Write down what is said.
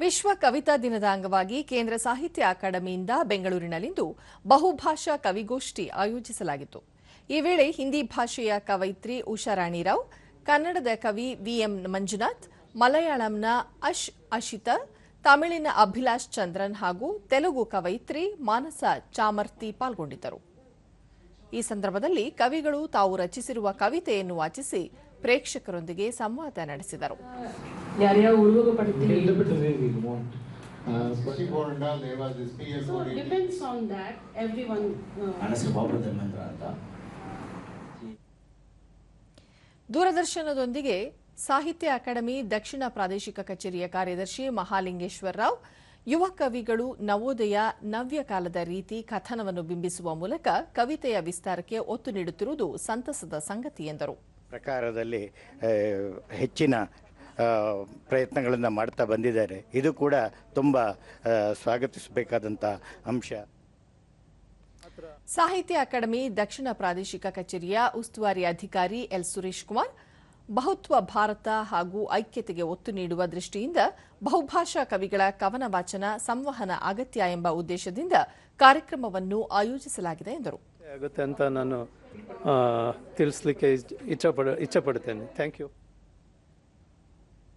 ವಿಶ್ವ ಕವಿತಾ ದಿನದ ಅಂಗವಾಗಿ ಕೇಂದ್ರ ಸಾಹಿತ್ಯ ಅಕಾಡೆಮಿಯಿಂದ ಬೆಂಗಳೂರಿನಲ್ಲಿಂದು ಬಹುಭಾಷಾ ಕವಿಗೋಷ್ಠಿ ಆಯೋಜಿಸಲಾಗಿತ್ತು. ಈ ವೇಳೆ ಹಿಂದಿ ಭಾಷೆಯ ಕವಯಿತ್ರಿ ಉಷಾರಾಣಿ ರಾವ್ ಕನ್ನಡದ ಕವಿ ವಿಎಂ ಮಂಜುನಾಥ್, ಮಲಯಾಳಂನ ಅಶ್ ಅಶಿತ, ತಮಿಳಿನ ಅಭಿಲಾಷ್ ಚಂದ್ರನ್ ಹಾಗೂ ತೆಲುಗು ಕವಯಿತ್ರಿ ಮಾನಸ ಚಾಮರ್ತಿ ಪಾಲ್ಗೊಂಡಿದ್ದರು. ಈ ಸಂದರ್ಭದಲ್ಲಿ ಕವಿಗಳು ತಾವು ರಚಿಸಿರುವ ಕವಿತೆಯನ್ನು ವಾಚಿಸಿ ಪ್ರೇಕ್ಷಕರೊಂದಿಗೆ ಸಂವಾದ ನಡೆಸಿದರು. ಯಾರ್ಯಾವ ಪಡ್ತೀವಿ. Uh, depends on every one ಹೆಸರು ಬಾಬು ಧರ್ಮೇಂದ್ರ ಅಂತ. ದೂರದರ್ಶನದೊಂದಿಗೆ ಸಾಹಿತ್ಯ ಅಕಾಡೆಮಿ ದಕ್ಷಿಣ ಪ್ರಾದೇಶಿಕ ಕಚೇರಿಯ ಕಾರ್ಯದರ್ಶಿ ಮಹಾಲಿಂಗೇಶ್ವರ ರಾವ್ ಯುವ ಕವಿಗಳು ನವೋದಯ ನವ್ಯ ಕಾಲದ ರೀತಿ ಕಥನವನ್ನು ಬಿಂಬಿಸುವ ಮೂಲಕ ಕವಿತೆಯ ವಿಸ್ತಾರಕ್ಕೆ ಒತ್ತು ನೀಡುತ್ತಿರುವುದು ಸಂತಸದ ಸಂಗತಿ ಎಂದರು. ಪ್ರಕಾರದಲ್ಲಿ ಹೆಚ್ಚಿನ ಪ್ರಯತ್ನಗಳನ್ನು ಮಾಡ್ತಾ ಬಂದಿದ್ದಾರೆ. ಇದು ಕೂಡ ತುಂಬ ಸ್ವಾಗತಿಸಬೇಕಾದಂಥ ಅಂಶ. ಸಾಹಿತ್ಯ ಅಕಾಡೆಮಿ ದಕ್ಷಿಣ ಪ್ರಾದೇಶಿಕ ಕಚೇರಿಯ ಉಸ್ತುವಾರಿ ಅಧಿಕಾರಿ ಎಲ್ ಸುರೇಶ್ ಕುಮಾರ್ ಬಹುತ್ವ ಭಾರತ ಹಾಗೂ ಐಕ್ಯತೆಗೆ ಒತ್ತು ನೀಡುವ ದೃಷ್ಟಿಯಿಂದ ಬಹುಭಾಷಾ ಕವಿಗಳ ಕವನ ವಾಚನ ಸಂವಹನ ಅಗತ್ಯ ಎಂಬ ಉದ್ದೇಶದಿಂದ ಕಾರ್ಯಕ್ರಮವನ್ನು ಆಯೋಜಿಸಲಾಗಿದೆ ಎಂದರು. ಆಗುತ್ತೆ ಅಂತ ನಾನು ತಿಳಿಸ್ಲಿಕ್ಕೆ ಇಚ್ಛಪಡ ಇಚ್ಛಪಡ್ತೇನೆ. Thank you